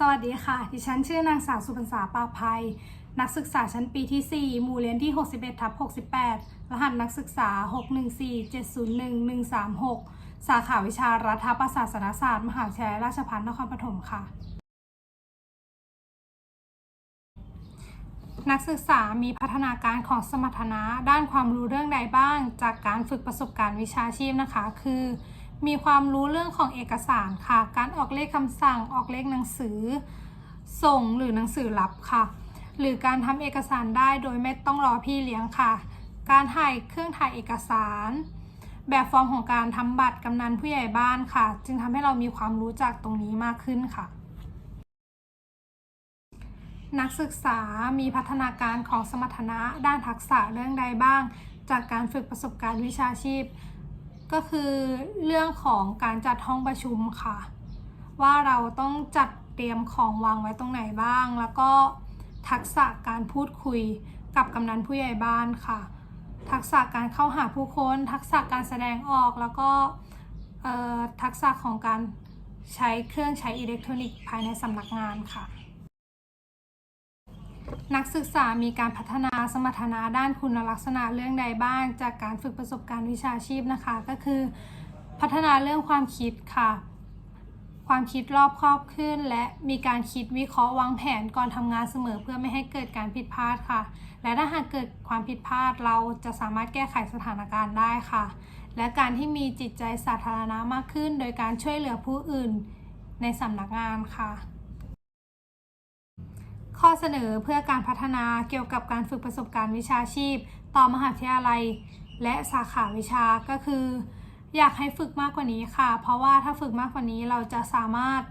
สวัสดีค่ะ ดิฉันชื่อนางสาวสุพรรษาปาภัย นักศึกษาชั้นปีที่ 4 หมู่เรียนที่ 61ทับ68 รหัสนักศึกษา 614701136 สาขาวิชารัฐประศาสนศาสตร์ มหาวิทยาลัยราชภัฏนครปฐมค่ะ นักศึกษามีพัฒนาการของสมรรถนะด้านความรู้เรื่องใดบ้าง จากการฝึกประสบการณ์วิชาชีพนะคะ คือ มีความรู้เรื่องของเอกสารค่ะ การออกเลขคำสั่ง ออกเลขหนังสือ ส่งหรือหนังสือรับค่ะ หรือการทำเอกสารได้โดยไม่ต้องรอพี่เลี้ยงค่ะ การถ่ายเครื่องถ่ายเอกสาร แบบฟอร์มของการทำบัตรกำนันผู้ใหญ่บ้านค่ะ จึงทำให้เรามีความรู้จากตรงนี้มากขึ้นค่ะนักศึกษามีพัฒนาการของสมรรถนะด้านทักษะเรื่องใดบ้าง จากการฝึกประสบการณ์วิชาชีพ ก็คือเรื่องของการจัดห้องประชุมค่ะ ว่าเราต้องจัดเตรียมของวางไว้ตรงไหนบ้าง แล้วก็ทักษะการพูดคุยกับกำนันผู้ใหญ่บ้านค่ะ ทักษะการเข้าหาผู้คน ทักษะการแสดงออกแล้วก็ทักษะของการใช้เครื่องใช้อิเล็กทรอนิกส์ภายในสำนักงานค่ะ นักศึกษามีการพัฒนาสมรรถนะด้านคุณลักษณะเรื่องใดบ้าง จากการฝึกประสบการณ์วิชาชีพนะคะ ก็คือ พัฒนาเรื่องความคิดค่ะ ความคิดรอบครอบขึ้น และมีการคิดวิเคราะห์วางแผนก่อนทำงานเสมอเพื่อไม่ให้เกิดการผิดพลาดค่ะ และถ้าหากเกิดความผิดพลาดเราจะสามารถแก้ไขสถานการณ์ได้ค่ะ และการที่มีจิตใจสาธารณะมากขึ้น โดยการช่วยเหลือผู้อื่นในสำนักงานค่ะ ข้อเสนอเพื่อการพัฒนาเกี่ยวกับการฝึกประสบการณ์วิชาชีพ ต่อมหาวิทยาลัย และสาขาวิชาก็คือ อยากให้ฝึกมากกว่านี้ค่ะ เพราะว่าถ้าฝึกมากกว่านี้เราจะสามารถ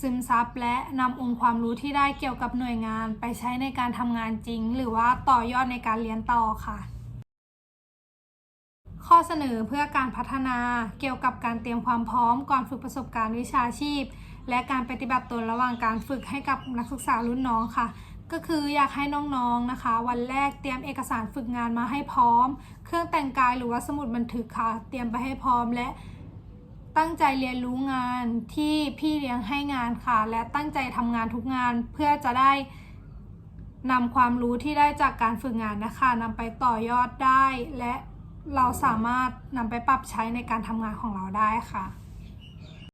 ซึมซับและนำองค์ความรู้ที่ได้เกี่ยวกับหน่วยงานไปใช้ในการทำงานจริง หรือว่าต่อยอดในการเรียนต่อค่ะ ข้อเสนอเพื่อการพัฒนาเกี่ยวกับการเตรียมความพร้อมก่อนฝึกประสบการณ์วิชาชีพ และการปฏิบัติตนระหว่างการฝึกให้กับนักศึกษารุ่นน้องค่ะ ก็คืออยากให้น้องๆนะคะ วันแรกเตรียมเอกสารฝึกงานมาให้พร้อม เครื่องแต่งกายหรือว่าสมุดบันทึกค่ะ เตรียมไปให้พร้อมและตั้งใจเรียนรู้งานที่พี่เลี้ยงให้งานค่ะ และตั้งใจทำงานทุกงานเพื่อจะได้นำความรู้ที่ได้จากการฝึกงานนะคะนำไปต่อยอดได้และ เราสามารถนำไปปรับใช้ในการทำงานของเราได้ค่ะ